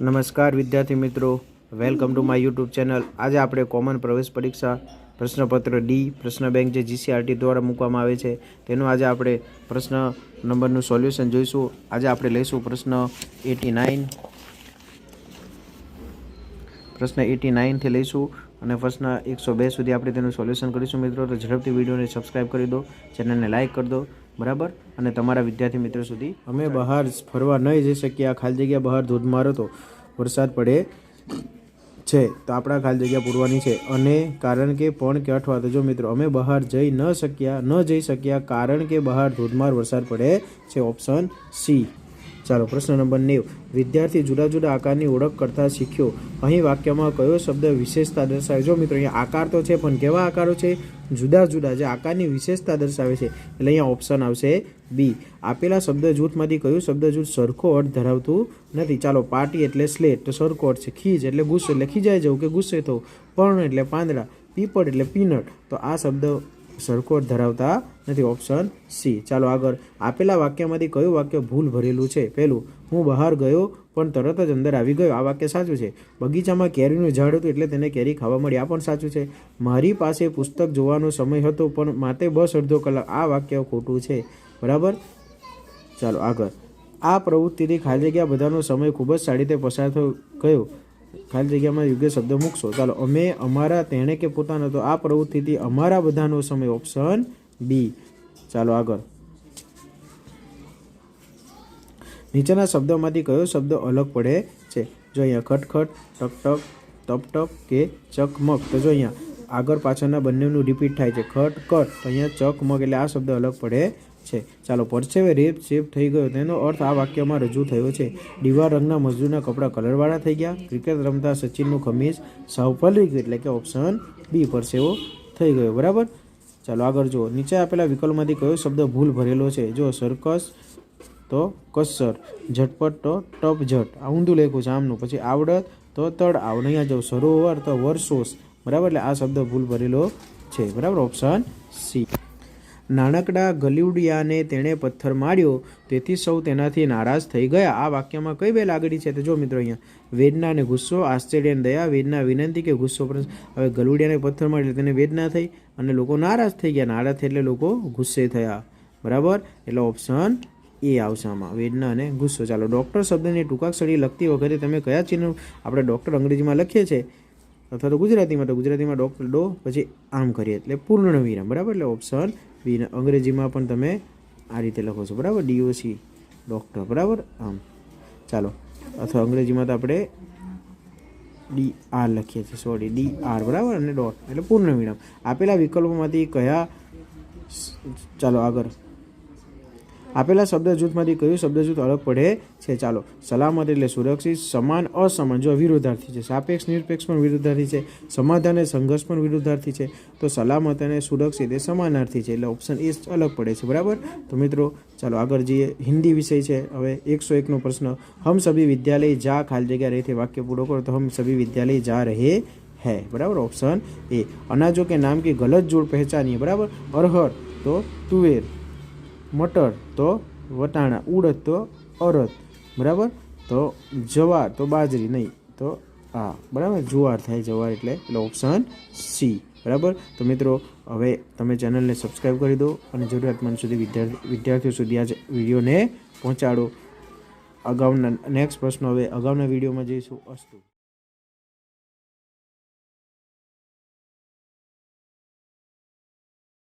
નમસ્કાર વિદ્યાર્થી મિત્રો. Welcome to my YouTube channel આજે આપણે કોમન પ્રવેશ પરીક્ષા પ્રશ્નપત્ર ડી પ્રશ્ન બેંક જે જીસીઆરટી દ્વારા મૂકવામાં આવે છે, તેનું આજે આપણે પ્રશ્ન નંબરનું સોલ્યુશન જોઈશું. આજે આપણે લઈશું પ્રશ્ન એટી નાઇન પ્રશ્ન એટી નાઇનથી લઈશું અને પ્રશ્ન એકસો બે સુધી આપણે તેનું સોલ્યુશન કરીશું મિત્રો. તો ઝડપથી વિડીયોને સબસ્ક્રાઈબ કરી દો ચેનલને લાઇક કરી દો. બરાબર? અને તમારા વિદ્યાર્થી મિત્રો સુધી અમે બહાર ફરવા નહીં જઈ શકીએ. આ ખાલી જગ્યા બહાર ધોધમારો તો વરસાદ પડે છે. તો આપણા ખાલી જગ્યા પૂરવાની છે. અને કારણ કે પણ કે અથવા તો જો મિત્રો, અમે બહાર જઈ ન શક્યા, ન જઈ શક્યા, કારણ કે બહાર ધોધમાર વરસાદ પડે છે. Option C. ચાલો, પ્રશ્ન નંબર નેવ. વિદ્યાર્થી જુદા જુદા આકારની ઓળખ કરતા શીખ્યો. અહીં વાક્યમાં કયો શબ્દ વિશેષતા દર્શાવે જો મિત્રો, અહીંયા આકાર તો છે, પણ કેવા આકારો છે? જુદા જુદા જે આકારની વિશેષતા દર્શાવે છે. એટલે અહીંયા ઓપ્શન આવશે બી આપેલા શબ્દ જૂથમાંથી કયું શબ્દ જૂથ સરખો અર્થ ધરાવતું નથી? ચાલો પાર્ટી એટલે સ્લેટ તો સરખો અર્થ છે. ખીજ એટલે ગુસ્સો, એટલે ખીજાઈ જવું કે ગુસ્સે થવું. પર્ણ એટલે પાંદડા. પીપળ એટલે પીનટ. તો આ શબ્દ અર્થ ધરાવતા નથી. ઓપ્શન સી ચાલો આગળ. આપેલા વાક્યમાંથી કયું વાક્ય ભૂલ ભરેલું છે? પહેલું, હું બહાર ગયો, પણ તરત જ અંદર આવી ગયો. આ વાક્ય સાચું છે. બગીચામાં કેરીનું ઝાડ હતું એટલે તેને કેરી ખાવા મળી. આ પણ સાચું છે. મારી પાસે પુસ્તક જોવાનો સમય હતો, પણ માતે બસ અડધો કલાક. આ વાક્ય ખોટું છે. બરાબર? ચાલો આગળ. આ પ્રવૃત્તિથી ખાલી જગ્યા બધાનો સમય ખૂબ જ સારી રીતે પસાર થયો ગયો. ખાલી જગ્યામાં યોગ્ય શબ્દ મૂકશો. ચાલો, અમે અમારા, તેણે કે પોતાનો, તો આ પ્રવૃત્તિથી અમારા બધાનો સમય ઓપ્શન બી ચાલો, આગળ. નીચેના શબ્દોમાંથી કયો શબ્દ અલગ પડે છે? જો અહીંયા ખટખટ ટક ટક તપ ટપ કે ચકમક, તો જો અહીંયા આગળ પાછળના બંનેનું રિપીટ થાય છે. ખટ કટ તો અહીંયા ચકમક, એટલે આ શબ્દ અલગ પડે છે. ચાલો, પરસેવે રેપ શેપ થઈ ગયો. તેનો અર્થ આ વાક્યમાં રજૂ થયો છે. દીવા રંગના મજદૂરના કપડાં કલરવાળા થઈ ગયા. ક્રિકેટ રમતા સચિનનું ખમીજ સાવ એટલે કે ઓપ્શન બી પરસેવો થઈ ગયો. બરાબર? ચાલો, આગળ જુઓ. નીચે આપેલા વિકલ્પમાંથી કયો શબ્દ ભૂલ ભરેલો છે? જો સર્કસ, તો કસર. ઝટપટ, તો ટપ ઝટ આ ઊંધું લખ્યું છે આમનું. પછી આવડત, તો તળ આવડ અહીંયા જાઉં સરોવર, તો વર્ષોસ બરાબર? એટલે આ શબ્દ ભૂલ ભરેલો છે. બરાબર? Option C. નાનકડા ગલુડિયાને તેણે પથ્થર માર્યો, તેથી સૌ તેનાથી નારાજ થઈ ગયા. આ વાક્યમાં કઈ બે લાગણી છે તો જો મિત્રો અહીંયા વેદના અને ગુસ્સો, આશ્ચર્ય અને દયા, વેદના વિનંતી કે ગુસ્સો? પર હવે ગલુડિયાને પથ્થર માર્યો તેને વેદના થઈ અને લોકો નારાજ થઈ ગયા. નારાજ એટલે લોકો ગુસ્સે થયા. બરાબર? એટલે ઓપ્શન એ આવશે આમાં. વેદના અને ગુસ્સો. ચાલો, ડૉક્ટર શબ્દની ટૂંકાક્ષરી લખતી વખતે તમે કયા ચિહ્ન આપણે ડૉક્ટર અંગ્રેજીમાં લખીએ છીએ? અથવા તો ગુજરાતીમાં તો ગુજરાતીમાં ડૉક્ટર ડો, પછી આમ કરીએ. એટલે પૂર્ણ વિરામ, બરાબર? એટલે ઓપ્શન બી અંગ્રેજીમાં પણ તમે આ રીતે લખો છો, બરાબર? ડીઓસી ડૉક્ટર બરાબર? આમ. ચાલો. અથવા અંગ્રેજીમાં તો આપણે ડી આર લખીએ છીએ સોરી ડી આર બરાબર? અને ડોટ એટલે પૂર્ણ વિરામ. આપેલા વિકલ્પોમાંથી કયા, ચાલો આગળ. આપેલા શબ્દ જૂથમાંથી કયું શબ્દ જૂથ અલગ પડે છે ચાલો સલામત એટલે સુરક્ષિત સમાન અસમાન જો વિરુદ્ધાર્થી છે સાપેક્ષ નિરપેક્ષ પણ વિરુદ્ધાર્થી છે સમાધાન અને સંઘર્ષ પણ વિરુદ્ધાર્થી છે તો સલામત અને સુરક્ષિત એ સમાનાર્થી છે એટલે ઓપ્શન એ અલગ પડે છે બરાબર તો મિત્રો ચાલો આગળ જઈએ હિન્દી વિષય છે હવે એકસો એકનો પ્રશ્ન હમ સભી વિદ્યાલય જા ખાલી જગ્યા રહેથી વાક્ય પૂરો કરો તો હમ સભી વિદ્યાલય જા રહે है बराबर ऑप्शन ए अनाजों के नाम की गलत जोड़ पहचानिए बराबर अरहर तो तुवेर મટર તો વટાણા, ઉડદ તો અરદ, બરાબર? તો જવાર તો બાજરી નહીં, તો આ, બરાબર? જુવાર થાય જવાર એટલે એટલે ઓપ્શન સી બરાબર? તો મિત્રો, હવે તમે ચેનલને સબસ્ક્રાઈબ કરી દો અને જરૂરિયાતમંદ સુધી વિદ્યાર્થી, વિદ્યાર્થીઓ સુધી આ વિડીયોને પહોંચાડો. અગાઉના નેક્સ્ટ પ્રશ્નો હવે અગાઉના વિડીયોમાં જઈશું. અસ્તુ.